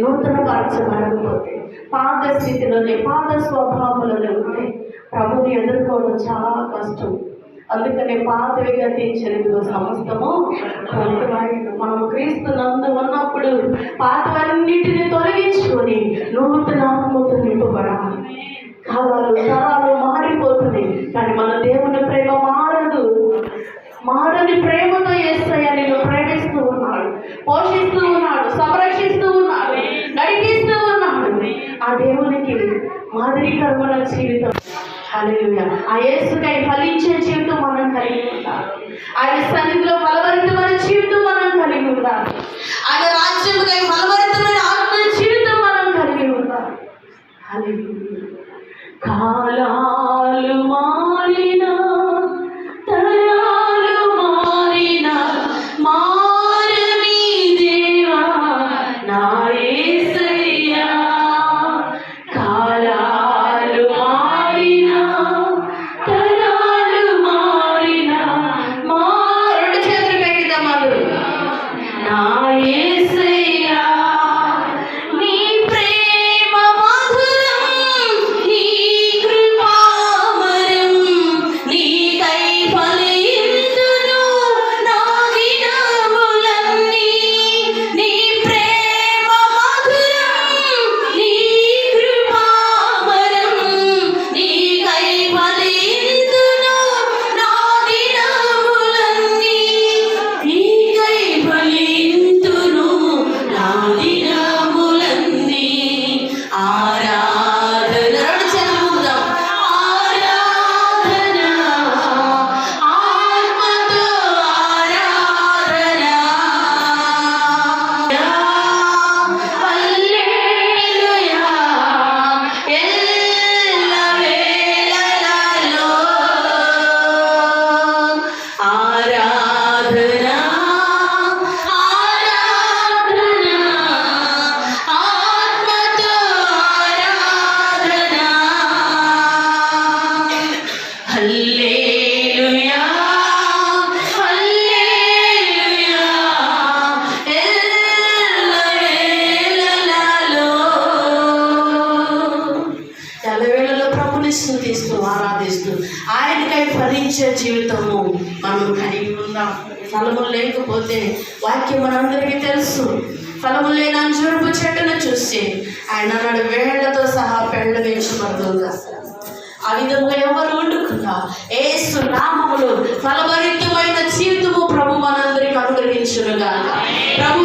నూతన పరచబడకపోతే పాత స్థితిలోనే పాత స్వభావంలోనే ఉంటే ప్రభుని ఎదుర్కోవడం చాలా కష్టం. అందుకనే పాతవి గతించలేదు సమస్తము కొత్తవాయుడు మనం క్రీస్తు నందు ఉన్నప్పుడు పాతవన్నిటిని తొలగించుకొని నూతన ఆత్మతో నింపబడాలి. కాలాలు తరాలు మారిపోతుంది కానీ మన దేవుని ప్రేమ మారదు. మారని ప్రేమతో వేస్తాయని నేను మాదిరికరమైన జీవితం. హల్లెలూయా. ఆ యేసుకై ఫలించే జీవితం మనం కలిగి ఉంటాం ఆయన సన్నిధిలో ఫలవరితమైన జీవితం మనం కలిగి ఉంటాం ఆయన రాజ్యముకై ఫలవరితమైన ఆత్మ జీవితం మనం కలిగి ఉంటాం కాలాలు మారినా ప్రార్థిస్తూ ఆయనకై ఫలించే జీవితము మనం కలిగి ఉందాం ఫలము లేకపోతే వాక్యం మనందరికీ తెలుసు. ఫలము లేని అంజూరుపు చెట్టును చూసి ఆయన నాడు వేళ్ళతో సహా పెళ్ళ వేయించబడుతుందా ఆ విధంగా ఎవరు వండుకున్నా ఏసు నామములు ఫలభరితమైన జీవితము ప్రభు మనందరికి అనుగ్రహించునుగా ప్రభు